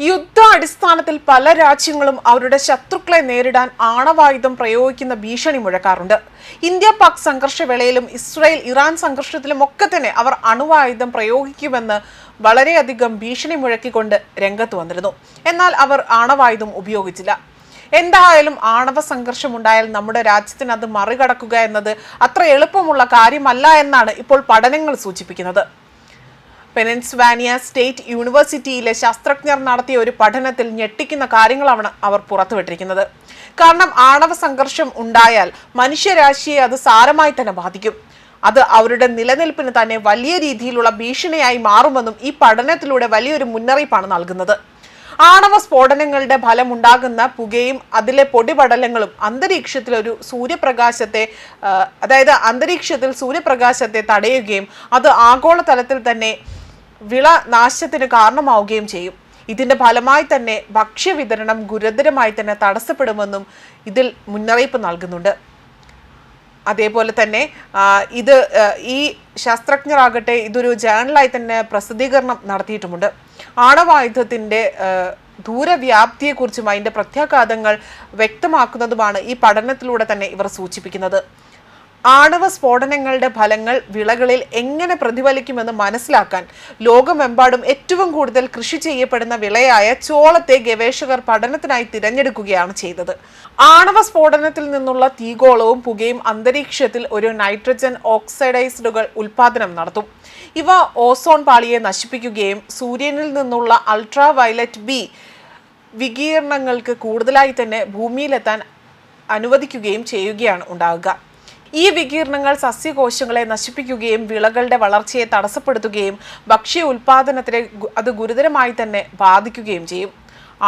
യുദ്ധാടിസ്ഥാനത്തിൽ പല രാജ്യങ്ങളും അവരുടെ ശത്രുക്കളെ നേരിടാൻ ആണവായുധം പ്രയോഗിക്കുന്ന ഭീഷണി മുഴക്കാറുണ്ട്. ഇന്ത്യ പാക് സംഘർഷവേളയിലും ഇസ്രായേൽ ഇറാൻ സംഘർഷത്തിലും ഒക്കെ തന്നെ അവർ അണുവായുധം പ്രയോഗിക്കുമെന്ന് വളരെയധികം ഭീഷണി മുഴക്കിക്കൊണ്ട് രംഗത്ത് വന്നിരുന്നു. എന്നാൽ അവർ ആണവായുധം ഉപയോഗിച്ചില്ല. എന്തായാലും ആണവ സംഘർഷം ഉണ്ടായാൽ നമ്മുടെ രാജ്യത്തിന് അത് മറികടക്കുക എന്നത് അത്ര എളുപ്പമുള്ള കാര്യമല്ല എന്നാണ് ഇപ്പോൾ പഠനങ്ങൾ സൂചിപ്പിക്കുന്നത്. പെനൻസ്വാനിയ സ്റ്റേറ്റ് യൂണിവേഴ്സിറ്റിയിലെ ശാസ്ത്രജ്ഞർ നടത്തിയ ഒരു പഠനത്തിൽ ഞെട്ടിക്കുന്ന കാര്യങ്ങളാണ് അവർ പുറത്തുവിട്ടിരിക്കുന്നത്. കാരണം ആണവ സംഘർഷം ഉണ്ടായാൽ മനുഷ്യരാശിയെ അത് സാരമായി തന്നെ ബാധിക്കും. അത് അവരുടെ നിലനിൽപ്പിന് തന്നെ വലിയ രീതിയിലുള്ള ഭീഷണിയായി മാറുമെന്നും ഈ പഠനത്തിലൂടെ വലിയൊരു മുന്നറിയിപ്പാണ് നൽകുന്നത്. ആണവ സ്ഫോടനങ്ങളുടെ ഫലമുണ്ടാകുന്ന പുകയും അതിലെ പൊടിപടലങ്ങളും അന്തരീക്ഷത്തിൽ ഒരു സൂര്യപ്രകാശത്തെ അതായത് അന്തരീക്ഷത്തിൽ സൂര്യപ്രകാശത്തെ തടയുകയും അത് ആഗോളതലത്തിൽ തന്നെ വിള നാശത്തിന് കാരണമാവുകയും ചെയ്യും. ഇതിന്റെ ഫലമായി തന്നെ ഭക്ഷ്യവിതരണം ഗുരുതരമായി തന്നെ തടസ്സപ്പെടുമെന്നും ഇതിൽ മുന്നറിയിപ്പ് നൽകുന്നുണ്ട്. അതേപോലെ തന്നെ ഇത് ഈ ശാസ്ത്രജ്ഞരാകട്ടെ ഇതൊരു ജേണലായി തന്നെ പ്രസിദ്ധീകരണം നടത്തിയിട്ടുമുണ്ട്. ആണവായുധത്തിന്റെ ദൂരവ്യാപ്തിയെക്കുറിച്ചും അതിന്റെ പ്രത്യാഘാതങ്ങൾ വ്യക്തമാക്കുന്നതുമാണ് ഈ പഠനത്തിലൂടെ തന്നെ ഇവർ സൂചിപ്പിക്കുന്നത്. ആണവ സ്ഫോടനങ്ങളുടെ ഫലങ്ങൾ വിളകളിൽ എങ്ങനെ പ്രതിഫലിക്കുമെന്ന് മനസ്സിലാക്കാൻ ലോകമെമ്പാടും ഏറ്റവും കൂടുതൽ കൃഷി ചെയ്യപ്പെടുന്ന വിളയായ ചോളത്തെ ഗവേഷകർ പഠനത്തിനായി തിരഞ്ഞെടുക്കുകയാണ് ചെയ്തത്. ആണവ സ്ഫോടനത്തിൽ നിന്നുള്ള തീഗോളവും പുകയും അന്തരീക്ഷത്തിൽ ഒരു നൈട്രജൻ ഓക്സൈഡൈസ്ഡുകൾ ഉൽപാദനം നടത്തും. ഇവ ഓസോൺ പാളിയെ നശിപ്പിക്കുകയും സൂര്യനിൽ നിന്നുള്ള അൾട്രാ വയലറ്റ് ബി വികീർണങ്ങൾക്ക് കൂടുതലായി തന്നെ ഭൂമിയിലെത്താൻ അനുവദിക്കുകയും ചെയ്യുകയാണ് ഉണ്ടാവുക. ഈ വികീർണങ്ങൾ സസ്യകോശങ്ങളെ നശിപ്പിക്കുകയും വിളകളുടെ വളർച്ചയെ തടസ്സപ്പെടുത്തുകയും ഭക്ഷ്യ ഉൽപാദനത്തിനെ അത് ഗുരുതരമായി തന്നെ ബാധിക്കുകയും ചെയ്യും.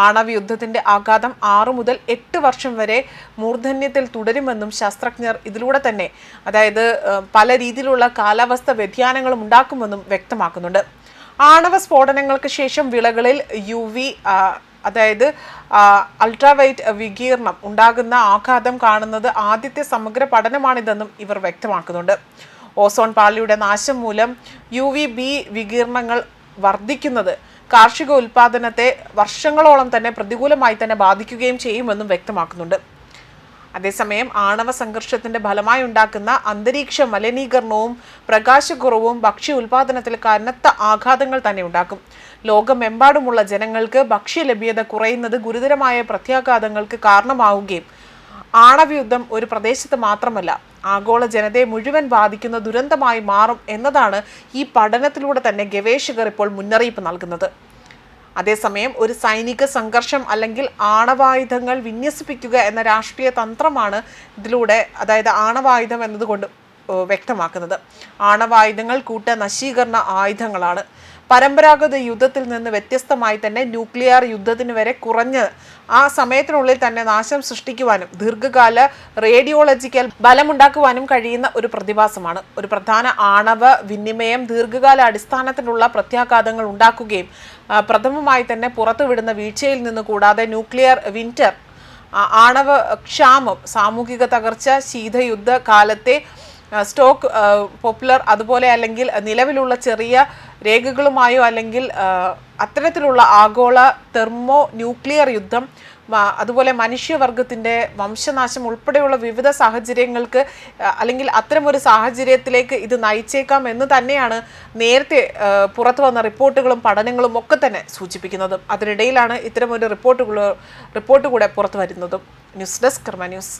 ആണവ യുദ്ധത്തിന്റെ ആഘാതം ആറു മുതൽ എട്ട് വർഷം വരെ മൂർധന്യത്തിൽ തുടരുമെന്നും ശാസ്ത്രജ്ഞർ ഇതിലൂടെ തന്നെ അതായത് പല രീതിയിലുള്ള കാലാവസ്ഥ വ്യതിയാനങ്ങളും ഉണ്ടാക്കുമെന്നും വ്യക്തമാക്കുന്നുണ്ട്. ആണവ സ്ഫോടനങ്ങൾക്ക് ശേഷം വിളകളിൽ യു വി അതായത് അൾട്രാവൈറ്റ് വികീർണം ഉണ്ടാകുന്ന ആഘാതം കാണുന്നത് ആദ്യത്തെ സമഗ്ര പഠനമാണിതെന്നും ഇവർ വ്യക്തമാക്കുന്നുണ്ട്. ഓസോൺ പാളിയുടെ നാശം മൂലം യു വി ബി വികീർണങ്ങൾ വർദ്ധിക്കുന്നത് കാർഷിക ഉൽപാദനത്തെ വർഷങ്ങളോളം തന്നെ പ്രതികൂലമായി തന്നെ ബാധിക്കുകയും ചെയ്യുമെന്നും വ്യക്തമാക്കുന്നുണ്ട്. അതേസമയം ആണവ സംഘർഷത്തിന്റെ ഫലമായി ഉണ്ടാക്കുന്ന അന്തരീക്ഷ മലിനീകരണവും പ്രകാശക്കുറവും ഭക്ഷ്യ ഉൽപാദനത്തിൽ കനത്ത ആഘാതങ്ങൾ തന്നെ ഉണ്ടാക്കും. ലോകമെമ്പാടുമുള്ള ജനങ്ങൾക്ക് ഭക്ഷ്യ ലഭ്യത കുറയുന്നത് ഗുരുതരമായ പ്രത്യാഘാതങ്ങൾക്ക് കാരണമാവുകയും ആണവയുദ്ധം ഒരു പ്രദേശത്ത് മാത്രമല്ല ആഗോള ജനതയെ മുഴുവൻ ബാധിക്കുന്ന ദുരന്തമായി മാറും എന്നതാണ് ഈ പഠനത്തിലൂടെ തന്നെ ഗവേഷകർ ഇപ്പോൾ മുന്നറിയിപ്പ് നൽകുന്നത്. അതേസമയം ഒരു സൈനിക സംഘർഷം അല്ലെങ്കിൽ ആണവായുധങ്ങൾ വിന്യസിപ്പിക്കുക എന്ന രാഷ്ട്രീയ തന്ത്രമാണ് ഇതിലൂടെ അതായത് ആണവായുധം എന്നതുകൊണ്ട് വ്യക്തമാക്കുന്നത്. ആണവായുധങ്ങൾ കൂട്ട നശീകരണ ആയുധങ്ങളാണ്. പരമ്പരാഗത യുദ്ധത്തിൽ നിന്ന് വ്യത്യസ്തമായി തന്നെ ന്യൂക്ലിയർ യുദ്ധത്തിന് വരെ കുറഞ്ഞ് ആ സമയത്തിനുള്ളിൽ തന്നെ നാശം സൃഷ്ടിക്കുവാനും ദീർഘകാല റേഡിയോളജിക്കൽ ബലമുണ്ടാക്കുവാനും കഴിയുന്ന ഒരു പ്രതിഭാസമാണ്. ഒരു പ്രധാന ആണവ വിനിമയം ദീർഘകാല അടിസ്ഥാനത്തിലുള്ള പ്രത്യാഘാതങ്ങൾ ഉണ്ടാക്കുകയും പ്രഥമമായി തന്നെ പുറത്തുവിടുന്ന വീഴ്ചയിൽ നിന്ന് കൂടാതെ ന്യൂക്ലിയർ ആ- ആണവ ക്ഷാമം സാമൂഹിക തകർച്ച ശീതയുദ്ധ കാലത്തെ സ്റ്റോക്ക് പോപ്പുലർ അതുപോലെ അല്ലെങ്കിൽ നിലവിലുള്ള ചെറിയ രേഖകളുമായോ അല്ലെങ്കിൽ അത്തരത്തിലുള്ള ആഗോള തെർമോ ന്യൂക്ലിയർ യുദ്ധം അതുപോലെ മനുഷ്യവർഗത്തിന്റെ വംശനാശം ഉൾപ്പെടെയുള്ള വിവിധ സാഹചര്യങ്ങൾക്ക് അല്ലെങ്കിൽ അത്തരമൊരു സാഹചര്യത്തിലേക്ക് ഇത് നയിച്ചേക്കാം എന്ന് തന്നെയാണ് നേരത്തെ പുറത്തു വന്ന റിപ്പോർട്ടുകളും പഠനങ്ങളും ഒക്കെ തന്നെ സൂചിപ്പിക്കുന്നതും. അതിനിടയിലാണ് ഇത്തരമൊരു റിപ്പോർട്ടുകൾ റിപ്പോർട്ട് കൂടെ പുറത്തു വരുന്നതും. News desk Karma news.